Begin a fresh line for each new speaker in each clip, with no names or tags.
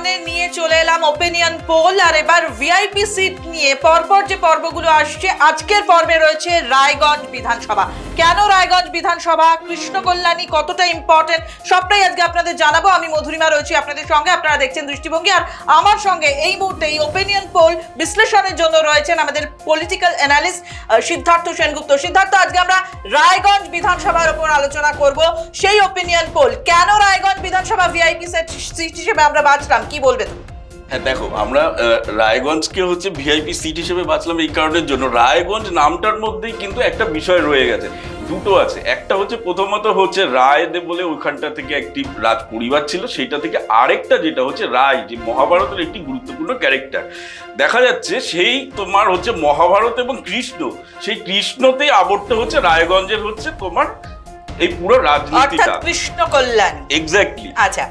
সামনে নিয়ে চলে এলাম ওপিনিয়ন পোল আর এবার ভিআইপি সিট নিয়ে পরপর যে পর্বগুলো আসছে, আজকের পর্বে রয়েছে রায়গঞ্জ বিধানসভা। কেন রায়গঞ্জ বিধানসভা? কৃষ্ণ কল্যাণী কতটা ইম্পর্টেন্ট সবটাই আজকে আপনাদের জানাব। আমি মধুরিমা রয়েছি আপনাদের সঙ্গে। আপনারা দেখছেন দৃষ্টিভঙ্গি, আর আমার সঙ্গে এই মুহূর্তে এই ওপিনিয়ন পোল বিশ্লেষণের জন্য রয়েছেন আমাদের পলিটিক্যাল অ্যানালিস্ট সিদ্ধার্থ সেনগুপ্ত। সিদ্ধার্থ, আজকে আমরা রায়গঞ্জ বিধানসভার ওপর আলোচনা করব। সেই ওপিনিয়ন পোল কেন রায়গঞ্জ বিধানসভা ভিআইপি সিট হিসেবে আমরা বাঁচলাম? কি বলবেন?
হ্যাঁ দেখো আমরা রায়গঞ্জকে হচ্ছে ভিআইপি সিট হিসেবে বাঁচলাম এই কারণের জন্য। রায়গঞ্জ নামটার মধ্যেই কিন্তু একটা বিষয় রয়ে গেছে। দুটো আছে। একটা হচ্ছে প্রথমত হচ্ছে রায় দে বলে ওইখানটা থেকে একটি রাজ পরিবার ছিল সেটা থেকে আরেকটা যেটা হচ্ছে রায় যে মহাভারতের একটি গুরুত্বপূর্ণ ক্যারেক্টার। দেখা যাচ্ছে সেই তোমার হচ্ছে মহাভারত এবং কৃষ্ণ সেই কৃষ্ণতেই আবর্ত হচ্ছে রায়গঞ্জের হচ্ছে তোমার এই পুরো রাজনীতিটা।
কৃষ্ণ কল্যাণী।
এক্স্যাক্টলি
আচ্ছা।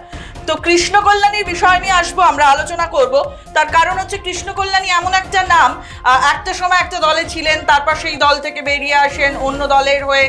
তো কৃষ্ণ কল্যাণীর বিষয় নিয়ে আসব, আমরা আলোচনা করব। তার কারণ হচ্ছে কৃষ্ণ কল্যাণী এমন একটা নাম একটা সময় একটা দলে ছিলেন, তারপর সেই দল থেকে বেরিয়ে আসেন, অন্য দলের হয়ে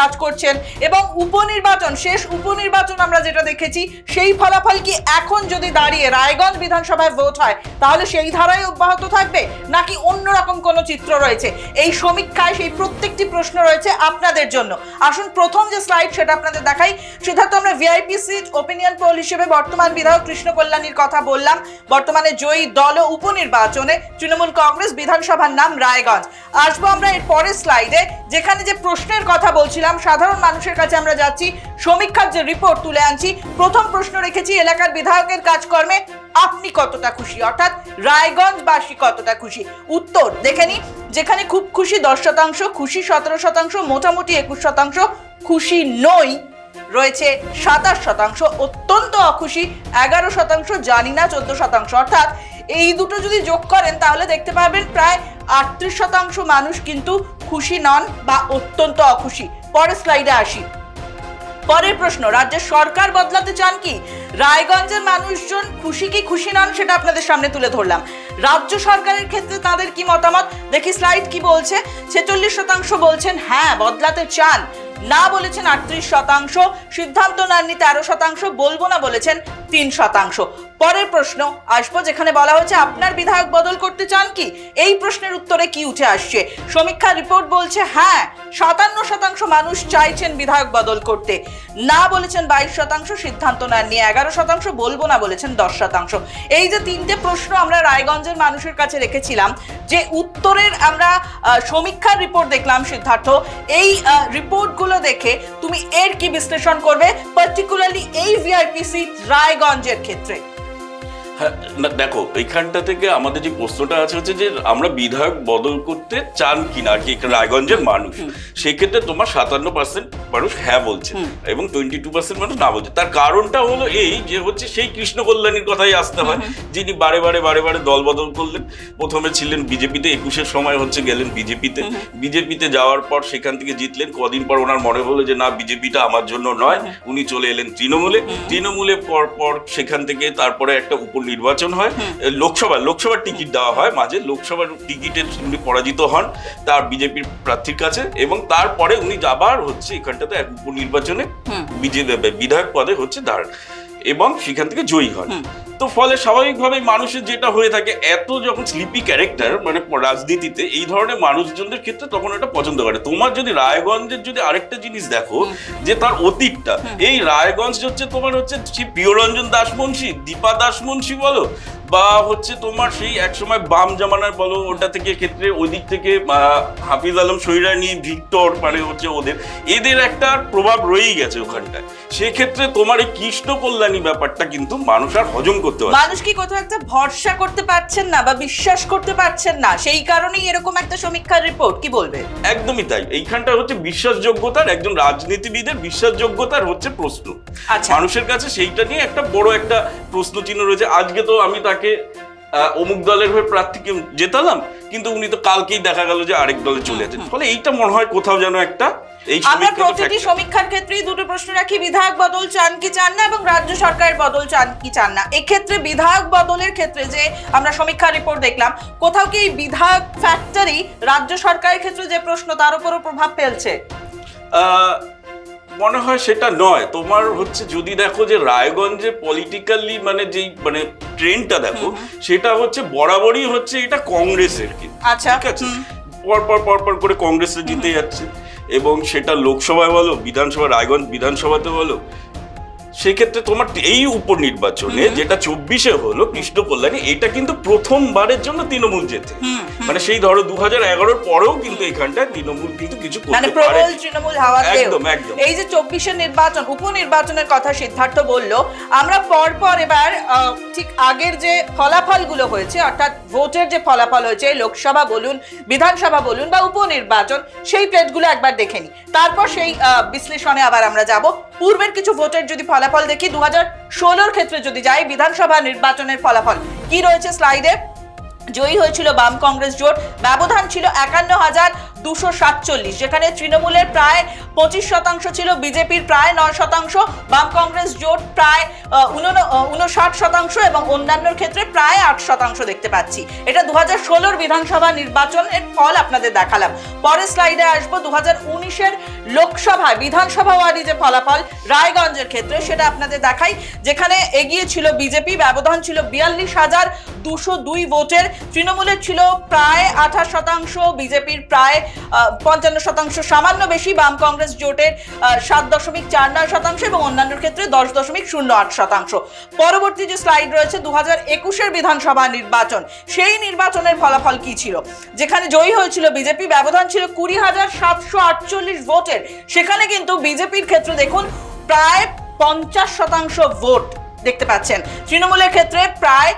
কাজ করছেন এবং উপনির্বাচন, শেষ উপনির্বাচন আমরা যেটা দেখেছি, সেই ফলাফল কি এখন যদি দাঁড়িয়ে রায়গঞ্জ বিধানসভায় ভোট হয়, তাহলে সেই ধারাই অব্যাহত থাকবে? নাকি অন্যরকম কোনো চিত্র রয়েছে? এই সমীক্ষায় সেই প্রত্যেকটি প্রশ্ন রয়েছে আপনাদের জন্য। আসুন প্রথম যে স্লাইড সেটা আপনাদের দেখাই। সিদ্ধার্থ, আমরা ভিআইপি সিট ওপিনিয়ন পোল হিসেবে বর্তমান বিধায়ক কৃষ্ণ কল্যাণীর কথা বললাম। বর্তমানে জয়ী দল ও উপনির্বাচনে তৃণমূল কংগ্রেস বিধানসভার নাম রায়গঞ্জ। আসব আমরা এর পরের স্লাইডে, যেখানে যে প্রশ্নের কথা বলছিলাম, সাধারণ মানুষের কাছে আমরা যাচ্ছি, সমীক্ষার যে রিপোর্ট তুলে আনছি, প্রথম প্রশ্ন রেখেছি, এলাকার বিধায়কের কাজকর্মে আপনি কতটা খুশি? অর্থাৎ রায়গঞ্জবাসী কতটা খুশি? উত্তর দেখে নি যেখানে খুব খুশি দশ শতাংশ, খুশি সতেরো শতাংশ, মোটামুটি একুশ শতাংশ, খুশি নই। রয়েছে সাতাশ শতাংশ। অত্যন্ত অখুশি, এগারো শতাংশ, জানি না, চোদ্দ শতাংশ। অর্থাৎ এই দুটো যদি যোগ করেন, তাহলে দেখতে পাবেন প্রায় আটত্রিশ শতাংশ মানুষ কিন্তু খুশি নন বা অত্যন্ত অখুশি। পরের স্লাইডে আসি। পরের প্রশ্ন, রাজ্যের সরকার বদলাতে চান কি? রায়গঞ্জের মানুষজন খুশি কি খুশি নন সেটা আপনাদের সামনে তুলে ধরলাম। রাজ্য সরকারের ক্ষেত্রে তাদের কি মতামত? দেখি স্লাইড কি বলছে। ছেচল্লিশ শতাংশ বলছেন হ্যাঁ বদলাতে চান। না বলেছেন আটত্রিশ শতাংশ। সিদ্ধান্ত নেননি তেরো শতাংশ। বলব না বলেছেন তিন শতাংশ। পরের প্রশ্ন, আসব যেখানে বলা হচ্ছে আপনার বিধায়ক বদল করতে চান কি? এই প্রশ্নের উত্তরে কি উঠে আসছে? সমীক্ষা রিপোর্ট বলছে হ্যাঁ সাতান্ন শতাংশ মানুষ চাইছেন বিধায়ক বদল করতে। না বলেছেন বাইশ শতাংশ। সিদ্ধান্ত নেননি এগারো শতাংশ বলব না বলেছেন দশ শতাংশ। এই যে তিনটে প্রশ্ন আমরা রায়গঞ্জের মানুষের কাছে রেখেছিলাম, যে উত্তরের আমরা সমীক্ষার রিপোর্ট দেখলাম সিদ্ধার্থ। এই রিপোর্টগুলো দেখে তুমি এর কি বিশ্লেষণ করবে? পার্টিকুলারলি এই ভিআইপিসি রায়গঞ্জের ক্ষেত্রে।
না দেখো এইখানটা থেকে আমাদের যে প্রশ্নটা আছে হচ্ছে যে আমরা বিধায়ক বদল করতে চান কিনা আর কি রায়গঞ্জের মানুষ। সেক্ষেত্রে তোমার সাতান্ন পার্সেন্ট মানুষ হ্যাঁ বলছে এবং টোয়েন্টি টু পার্সেন্ট মানুষ না বলছে। তার কারণটা হলো এই যে হচ্ছে সেই কৃষ্ণ কল্যাণীর কথাই আসতে হয়। যিনি বারে বারে বারে বারে দল বদল করলেন প্রথমে ছিলেন বিজেপিতে একুশের সময় হচ্ছে গেলেন বিজেপিতে। বিজেপিতে যাওয়ার পর সেখান থেকে জিতলেন। কদিন পর ওনার মনে হলো যে না বিজেপিটা আমার জন্য নয় উনি চলে এলেন তৃণমূলে। তৃণমূলে পর পর সেখান থেকে তারপরে একটা উপনির্বাচন হয় লোকসভা লোকসভার টিকিট দেওয়া হয় মাঝে লোকসভার টিকিটে উনি পরাজিত হন তার বিজেপির প্রার্থীর কাছে এবং তারপরে উনি আবার হচ্ছে এখানটাতে এক উপনির্বাচনে বিজেপি বিধায়ক পদে হচ্ছে দাঁড়ান। এবং সেখান থেকে জয়ী হন। তো ফলে স্বাভাবিকভাবে মানুষের যেটা হয়ে থাকে এত যখন স্লিপি ক্যারেক্টার মানে রাজনীতিতে এই ধরনের মানুষজনদের ক্ষেত্রে তখন এটা পছন্দ করে। তোমার যদি রায়গঞ্জের যদি আরেকটা জিনিস দেখো যে তার অতীতটা এই রায়গঞ্জ হচ্ছে তোমার হচ্ছে সেই প্রিয়রঞ্জন দাসমুন্সী দীপা দাসমুন্সী বলো বা হচ্ছে তোমার সেই একসময় বাম জামানার বলো ওটা থেকে ক্ষেত্রে ওই দিক থেকে হাফিজ আলম সৈরানি ভিক্টর মানে হচ্ছে ওদের এদের একটা প্রভাব রয়েই গেছে ওখানটায়। সেক্ষেত্রে তোমার এই কৃষ্ণ কল্যাণী ব্যাপারটা কিন্তু মানুষ আর হজম করতে পারছে
মানুষ কি কোথাও একটা ভরসা করতে পারছেন না বা বিশ্বাস করতে পারছেন না? সেই কারণেই এরকম একটা সমীক্ষার রিপোর্ট কি বলবে?
একদমই তাই। এইখানটা হচ্ছে বিশ্বাসযোগ্যতার একজন রাজনীতিবিদের বিশ্বাসযোগ্যতার হচ্ছে প্রশ্ন।
আচ্ছা।
মানুষের কাছে সেইটা নিয়ে একটা বড় একটা প্রশ্ন চিহ্ন রয়েছে। আজকে তো আমি তাকে আহ, অমুক দলের হয়ে প্রার্থীকে জেতালাম কিন্তু উনি তো কালকেই দেখা গেল যে আরেক দলে চলে যাচ্ছেন ফলে এইটা মনে হয় কোথাও যেন একটা
আমরা প্রতিটি সমীক্ষার ক্ষেত্রেই দুটো প্রশ্ন রাখি বিধায়ক বদল চান কি চান না এবং রাজ্য সরকারের বদল চান কি চান না? এক্ষেত্রে বিধায়ক বদলের ক্ষেত্রে যে আমরা সমীক্ষা রিপোর্ট দেখলাম কোথাও কি এই বিধায়ক ফ্যাক্টরি রাজ্য সরকারের ক্ষেত্রে যে প্রশ্ন তার উপরও প্রভাব ফেলছে?
আহ, মনে হয় সেটা নয়। তোমার হচ্ছে যদি দেখো যে রায়গঞ্জে পলিটিক্যালি মানে যেই মানে ট্রেনটা দেখো সেটা হচ্ছে বরাবরই হচ্ছে এটা কংগ্রেসের কিন্তু
আচ্ছা,
ঠিক আছে? পরপর পরপর পর পর করে কংগ্রেসে জিতে যাচ্ছে। এবং সেটা লোকসভায় বলো বিধানসভা রায়গঞ্জ বিধানসভাতে বলো সেক্ষেত্রে তোমার এই উপনির্বাচনে যেটা চব্বিশে হলো কৃষ্ণ কল্যাণী এটা কিন্তু প্রথমবারের জন্য তৃণমূল জেতে। মানে সেই ধরো দু হাজার এগারোর পরেও কিন্তু এখানটায় তৃণমূল কিন্তু কিছু
মানে
করতে পারে
প্রবল তৃণমূল হাওয়াতেও।
একদম, একদম।
এই যে চব্বিশের নির্বাচন উপনির্বাচনের কথা সিদ্ধার্থ বলল আমরা পর পর এবার ঠিক আগের যে ফলাফলগুলো হয়েছে অর্থাৎ ভোটের যে ফলাফল হয়েছে লোকসভা বলুন বিধানসভা বলুন বা উপনির্বাচন সেই প্লেটগুলো একবার দেখে নিই তারপর সেই বিশ্লেষণে আবার আমরা যাব। পূর্বের কিছু ভোটের যদি ফলাফল দেখি দু হাজার ষোলোর ক্ষেত্রে যদি যাই, বিধানসভা নির্বাচনের ফলাফল। কি রয়েছে স্লাইডে? জয়ী হয়েছিল বাম কংগ্রেস জোট। ব্যবধান ছিল একান্ন হাজার দুশো সাতচল্লিশ, যেখানে তৃণমূলের প্রায় পঁচিশ শতাংশ ছিল বিজেপির প্রায় নয় শতাংশ, বাম কংগ্রেস জোট প্রায় উনষাট শতাংশ এবং অন্যান্যর ক্ষেত্রে প্রায় আট শতাংশ দেখতে পাচ্ছি। এটা দু হাজার ষোলোর বিধানসভা নির্বাচনের ফল আপনাদের দেখালাম। পরের স্লাইডে আসব দু হাজার উনিশের লোকসভায়, বিধানসভা ওয়ারি যে ফলাফল রায়গঞ্জের ক্ষেত্রে, সেটা আপনাদের দেখাই। যেখানে এগিয়ে ছিল বিজেপি, ব্যবধান ছিল বিয়াল্লিশ হাজার দুশো দুই ভোটের, তৃণমূলের ছিল প্রায় আঠাশ শতাংশ, বিজেপির প্রায় পঞ্চান্ন শতাংশ, সামান্য বেশি বাম কংগ্রেস জোটের সাত দশমিক চার নয় শতাংশ এবং অন্যান্য ক্ষেত্রে দশ দশমিক শূন্য আট শতাংশ। পরবর্তী যে স্লাইড রয়েছে দু হাজার একুশের বিধানসভা নির্বাচন, সেই নির্বাচনের ফলাফল কি ছিল? যেখানে জয়ী হয়েছিল বিজেপি, ব্যবধান ছিল কুড়ি হাজার সাতশো আটচল্লিশ ভোটের। সেখানে কিন্তু বিজেপির ক্ষেত্রে দেখুন, প্রায় পঞ্চাশ শতাংশ ভোট দেখতে পাচ্ছেন। তৃণমূলের ক্ষেত্রে প্রায়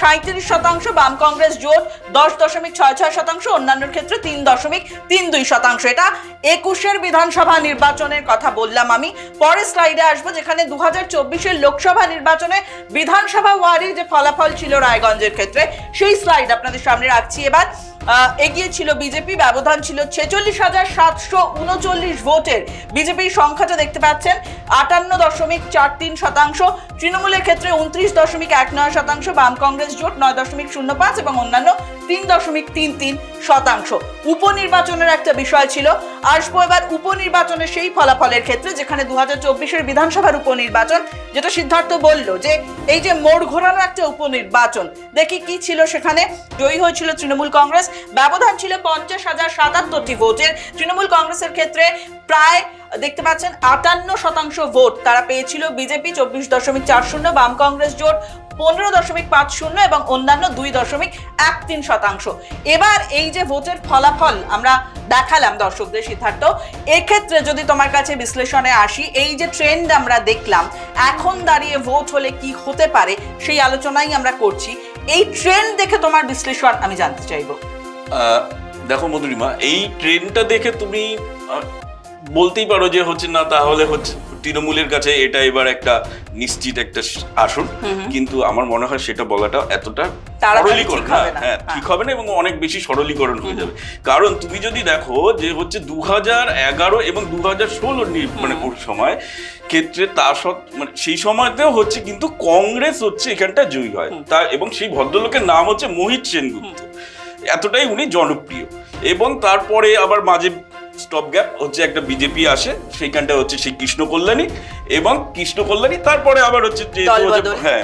সাঁত্রিশ শতাংশ, বাম কংগ্রেস জোট দশ দশমিক ছয় ছয় শতাংশ, অন্যান্যের ক্ষেত্রে তিন দশমিক তিন দুই শতাংশ। এটা একুশের বিধানসভা নির্বাচনের কথা বললাম আমি। পরের স্লাইডে আসব, যেখানে দু হাজার চব্বিশের লোকসভা নির্বাচনে বিধানসভা ওয়ার্ডের যে ফলাফল ছিল রায়গঞ্জের ক্ষেত্রে, সেই স্লাইড আপনাদের সামনে রাখছি এবার। এগিয়ে ছিল বিজেপি ব্যবধান ছিল ছেচল্লিশ হাজার সাতশো উনচল্লিশ ভোটের। বিজেপির সংখ্যাটা দেখতে পাচ্ছেন, আটান্ন দশমিক চার তিন শতাংশ। তৃণমূলের ক্ষেত্রে উনত্রিশ দশমিক এক নয় শতাংশ, বাম কংগ্রেস জোট নয় দশমিক শূন্য পাঁচ এবং অন্যান্য তিন দশমিক তিন তিন শতাংশ। উপনির্বাচনের একটা বিষয় ছিল। আসব এবার উপনির্বাচনের সেই ফলাফলের ক্ষেত্রে, যেখানে দু হাজার চব্বিশের বিধানসভার উপনির্বাচন, যেটা সিদ্ধার্থ বলল যে এই যে মোড় ঘোরানো একটা উপনির্বাচন, দেখি কি ছিল সেখানে? জয়ী হয়েছিল তৃণমূল কংগ্রেস, ব্যবধান ছিল পঞ্চাশ হাজার সাতাত্তরটি ভোটের। তৃণমূল কংগ্রেসের ক্ষেত্রে প্রায়, দেখতে পাচ্ছেন, আটান্ন শতাংশ ভোট তারা পেয়েছিল বিজেপি, চব্বিশ দশমিক চার শূন্য বাম কংগ্রেস জোট পনেরো দশমিক পাঁচ শূন্য এবং অন্যান্য দুই দশমিক এক তিন শতাংশ। এবার এই যে ভোটের ফলাফল আমরা দেখালাম দর্শকদের সিদ্ধার্থ, এক্ষেত্রে যদি তোমার কাছে বিশ্লেষণে আসি, এই যে ট্রেন্ড আমরা দেখলাম, এখন দাঁড়িয়ে ভোট হলে কি হতে পারে সেই আলোচনাই আমরা করছি। এই ট্রেন্ড দেখে তোমার বিশ্লেষণ আমি জানতে চাইব।
দেখো মধুরিমা, এই ট্রেনটা দেখে তুমি বলতেই পারো যে হচ্ছে না তাহলে হচ্ছে তৃণমূলের কাছে এটা এবার একটা নিশ্চিত একটা আসন। কিন্তু আমার মনে হয় সেটা বলাটা এতটা সরলীকরণ না। হ্যাঁ ঠিক হবে না এবং অনেক বেশি সরলীকরণ হয়ে যাবে। কারণ তুমি যদি দেখো যে হচ্ছে দু এগারো এবং দু হাজার ষোলোর মানে সময় ক্ষেত্রে তা সৎ মানে সেই সময়তেও হচ্ছে কিন্তু কংগ্রেস হচ্ছে এখানটা জয়ী হয়। তা এবং সেই ভদ্রলোকের নাম হচ্ছে মোহিত সেনগুপ্ত। এতটাই উনি জনপ্রিয়। এবং তারপরে আবার মাঝে স্টপ গ্যাপ হচ্ছে একটা বিজেপি আসে সেইখানটা হচ্ছে সেই কৃষ্ণ কল্যাণী এবং কৃষ্ণ কল্যাণী তারপরে আবার হচ্ছে হ্যাঁ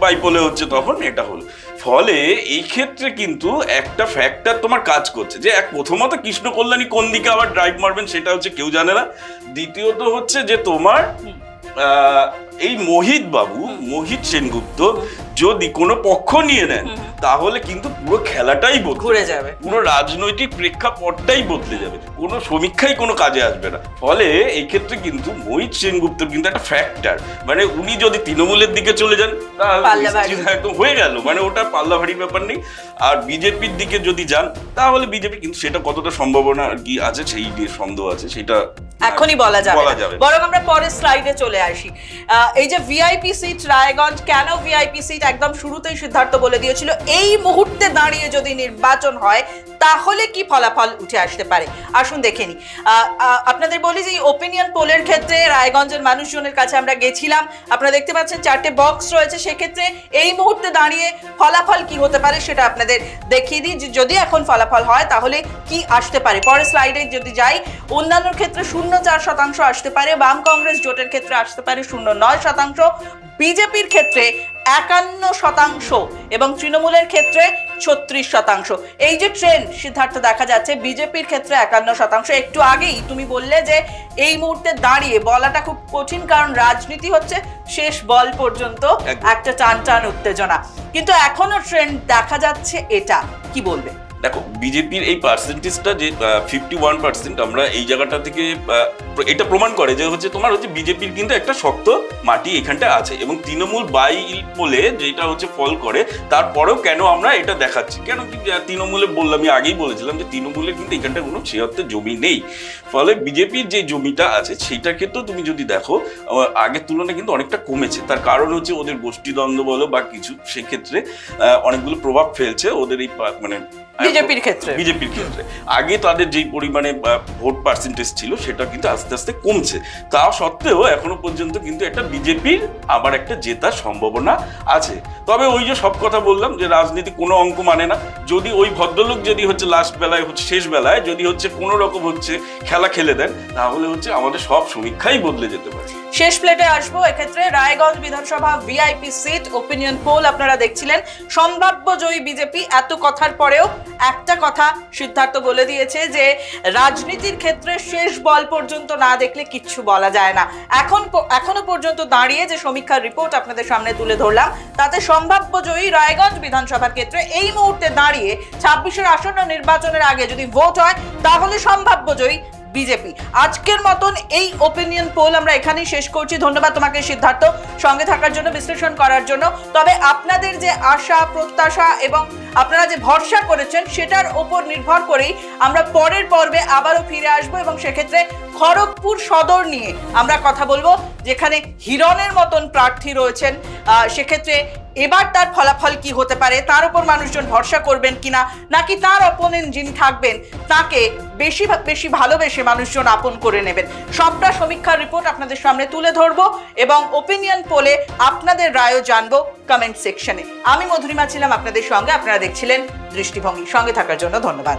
বাইপোলে হচ্ছে তখন এটা হলো। ফলে এই ক্ষেত্রে কিন্তু একটা ফ্যাক্টর তোমার কাজ করছে যে এক প্রথমত কৃষ্ণ কল্যাণী কোন দিকে আবার ড্রাইভ মারবেন সেটা হচ্ছে কেউ জানে না। দ্বিতীয়ত হচ্ছে যে তোমার আহ, এই মোহিত বাবু মোহিত সেনগুপ্ত যদি কোনো পক্ষ নিয়ে নেন তাহলে কিন্তু পুরো খেলাটাই বদলে
ঘুরে যাবে।
পুরো রাজনৈতিক প্রেক্ষাপটটাই বদলে যাবে। কোনো সমীক্ষাই কোনো কাজে আসবে না। ফলে এই ক্ষেত্রে কিন্তু মোহিত সেনগুপ্ত কিন্তু একটা ফ্যাক্টর মানে উনি যদি তৃণমূলের দিকে চলে যান তাহলে একদম হয়ে গেল। মানে ওটা পাল্লা ভারীর ব্যাপার নেই। আর বিজেপির দিকে যদি যান তাহলে বিজেপি কিন্তু সেটা কতটা সম্ভাবনা আর কি আছে সেই নিয়ে সন্দেহ আছে সেটা
এখনই বলা যাবে বরং আমরা পরের স্লাইডে চলে আসি। এই যে ভিআইপি সিট রায়গঞ্জ কেন ভিআইপি সিট একদম শুরুতেই সিদ্ধার্থ বলে দিয়েছিল এই মুহূর্তে দাঁড়িয়ে যদি নির্বাচন হয় তাহলে কি ফলাফল উঠে আসতে পারে? আসুন দেখে নি আপনাদের বলি যে ওপিনিয়ন পোলের ক্ষেত্রে রায়গঞ্জের মানুষজনের কাছে আমরা গেছিলাম। আপনারা দেখতে পাচ্ছেন চারটে বক্স রয়েছে। সেক্ষেত্রে এই মুহূর্তে দাঁড়িয়ে ফলাফল কি হতে পারে সেটা আপনাদের দেখিয়ে দিই। যে যদি এখন ফলাফল হয় তাহলে কি আসতে পারে? পরের স্লাইডে যদি যাই অন্যান্য ক্ষেত্রে শূন্য চার শতাংশ আসতে পারে বাম কংগ্রেস জোটের ক্ষেত্রে আসতে পারে শূন্য নয় শতাংশ বিজেপির ক্ষেত্রে একান্ন শতাংশ এবং তৃণমূলের ক্ষেত্রে ছত্রিশ শতাংশ। এই যে ট্রেন্ড সিদ্ধার্থ দেখা যাচ্ছে বিজেপির ক্ষেত্রে একান্ন শতাংশ। একটু আগেই তুমি বললে যে এই মুহূর্তে দাঁড়িয়ে বলাটা খুব কঠিন কারণ রাজনীতি হচ্ছে শেষ বল পর্যন্ত একটা টান টান উত্তেজনা। কিন্তু এখনও ট্রেন্ড দেখা যাচ্ছে এটা। কি বলবে?
দেখো, বিজেপির এই পার্সেন্টেজটা যে ফিফটি ওয়ান পার্সেন্ট আমরা এই জায়গাটা থেকে এটা প্রমাণ করে যে হচ্ছে তোমার হচ্ছে বিজেপির কিন্তু একটা শক্ত মাটি এখানটা আছে এবং তৃণমূল বাই বলে যেটা হচ্ছে ফল করে, তারপরেও কেন আমরা এটা দেখাচ্ছি? কেন কি তৃণমূলে বললাম, আমি আগেই বলেছিলাম যে তৃণমূলে কিন্তু এখানটা কোনো ছিয়াত্তর জমি নেই। ফলে বিজেপির যে জমিটা আছে সেইটা ক্ষেত্রেও তুমি যদি দেখো আগের তুলনায় কিন্তু অনেকটা কমেছে। তার কারণ হচ্ছে ওদের গোষ্ঠীদ্বন্দ্ব বলো বা কিছু, সেক্ষেত্রে অনেকগুলো প্রভাব ফেলছে। ওদের এই মানে
বিজেপির ক্ষেত্রে।
বিজেপির ক্ষেত্রে। আগে তাদের যেই পরিমাণে ভোট পার্সেন্টেজ ছিল সেটা কিন্তু আস্তে আস্তে কমছে। তা সত্ত্বেও এখনও পর্যন্ত কিন্তু একটা বিজেপির আবার একটা জেতার সম্ভাবনা আছে। তবে ওই যে সব কথা বললাম যে রাজনীতি কোনো অঙ্ক মানে না। যদি ওই ভদ্রলোক যদি হচ্ছে লাস্ট বেলায় হচ্ছে শেষ বেলায় যদি হচ্ছে কোনো রকম হচ্ছে খেলা খেলে দেন তাহলে হচ্ছে আমাদের সব সমীক্ষাই বদলে যেতে পারে।
শেষ প্লেটে আসব। এক্ষেত্রে রায়গঞ্জ বিধানসভা ভিআইপি সিট ওপিনিয়ন পোল আপনারা দেখছিলেন। সম্ভাব্য জয়ী বিজেপি এত কথার পরেও একটা কথা সিদ্ধার্থ বলে দিয়েছে যে, রাজনীতির ক্ষেত্রে শেষ বল পর্যন্ত না দেখলে কিচ্ছু বলা যায় না। এখন এখনও পর্যন্ত দাঁড়িয়ে যে সমীক্ষার রিপোর্ট আপনাদের সামনে তুলে ধরলাম, তাতে সম্ভাব্য জয়ী রায়গঞ্জ বিধানসভার ক্ষেত্রে এই মুহূর্তে দাঁড়িয়ে ছাব্বিশের আসন্ন নির্বাচনের আগে যদি ভোট হয়, তাহলে সম্ভাব্য জয়ী বিজেপি। আজকের মতন এই ওপিনিয়ন পোল আমরা এখানেই শেষ করছি। ধন্যবাদ তোমাকে, সিদ্ধার্থ। সঙ্গে থাকার জন্য, বিশ্লেষণ করার জন্য। তবে আপনাদের যে আশা, প্রত্যাশা এবং আপনারা যে ভরসা করেছেন, সেটার ওপর নির্ভর করেই আমরা পরের পর্বে আবারও ফিরে আসব এবং সেক্ষেত্রে খড়গপুর সদর নিয়ে আমরা কথা বলব, যেখানে হিরণের মতন প্রার্থী রয়েছেন। সেক্ষেত্রে এবার তার ফলাফল কি হতে পারে? তার উপর মানুষজন ভরসা করবেন কিনা? নাকি তার অপোনেন্ট যিনি থাকবেন, তাকে বেশি বেশি ভালোবেসে মানুষজন আপন করে নেবেন? সবটা সমীক্ষার রিপোর্ট আপনাদের সামনে তুলে ধরবো এবং ওপিনিয়ন পোলে আপনাদের রায়ও জানব কমেন্ট সেকশনে আমি মধুরিমা ছিলাম আপনাদের সঙ্গে। আপনারা দেখছিলেন দৃষ্টিভঙ্গি। সঙ্গে থাকার জন্য ধন্যবাদ।